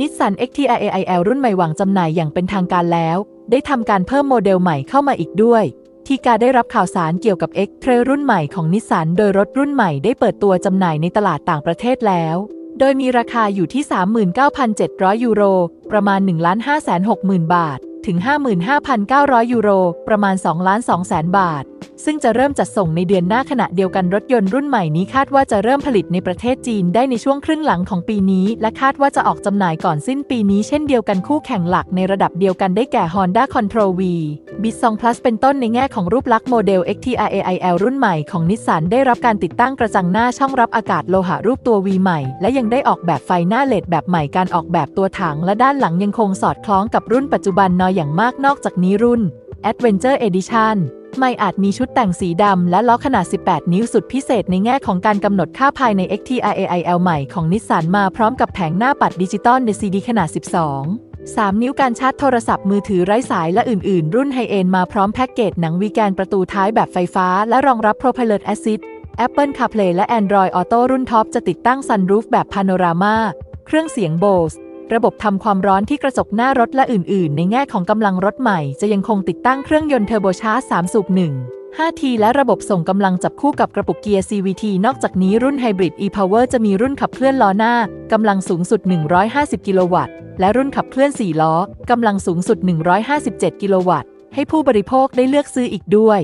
นิสสัน XTRAIL รุ่นใหม่วางจำหน่ายอย่างเป็นทางการแล้ว ได้ทำการเพิ่มโมเดลใหม่เข้ามาอีกด้วย ที่การได้รับข่าวสารเกี่ยวกับ X Trail รุ่นใหม่ของนิสสันโดยรถรุ่นใหม่ได้เปิดตัวจำหน่ายในตลาดต่างประเทศแล้ว โดยมีราคาอยู่ที่ 39,700 ยูโร ประมาณ 1,560,000 บาท ถึง 55,900 ยูโร ประมาณ2,200,000บาท ซึ่งจะเริ่มจัดส่งในเดือนหน้าขณะเดียวกันรถยนต์รุ่นใหม่นี้คาดว่าจะเริ่มผลิตในประเทศจีนได้ในช่วงครึ่งหลังของปีนี้ และคาดว่าจะออกจำหน่ายก่อนสิ้นปีนี้เช่นเดียวกันคู่แข่งหลักในระดับเดียวกันได้แก่ Honda Control V b i t 2 Plus เป็นต้นในแง่ของรูปลักษณ์โมเดล XTRAIL รุ่นใหม่ของนิสสันได้รับการติดตั้งกระจังหน้าช่องรับอากาศโลหะรูปตัว V ใหม่ และยังได้ออกแบบไฟหน้าเลดแบบใหม่การออกแบบตัวถังและด้านหลังยังคงสอดคล้องกับรุ่นปัจจุบันนอยอย่างมากนอกจากนี้รุ่น Adventure Edition ไม่อาจมีชุดแต่งสีดำและล้อขนาด 18 นิ้วสุดพิเศษในแง่ของการกำหนดค่าภายใน XTRAIL ใหม่ของนิสสันมาพร้อมกับแผงหน้าปัดดิจิตอล LCD ขนาด 12 3 นิ้วการชาร์จโทรศัพท์มือถือไร้สายและอื่น ๆ รุ่นไฮเอนมาพร้อมแพ็กเกจหนังวีแกนประตูท้ายแบบไฟฟ้า และรองรับ Propellant Assist Apple CarPlay และ Android Auto รุ่นท็อปจะติดตั้ง Sunroof แบบพาโนรามาเครื่องเสียง Bose ระบบทำความร้อนที่กระจกหน้ารถและอื่น ๆ ในแง่ของกำลังรถใหม่ จะยังคงติดตั้งเครื่องยนต์เทอร์โบชาร์จ3สูบ1 5T และระบบส่งกำลังจับคู่กับกระปุกเกียร์ CVT นอกจากนี้รุ่น Hybrid e-Power จะมีรุ่นขับเคลื่อนล้อหน้ากำลังสูงสุด 150 กิโลวัตต์ และรุ่นขับเคลื่อน 4 ล้อกำลังสูงสุด 157 กิโลวัตต์ ให้ผู้บริโภคได้เลือกซื้ออีกด้วย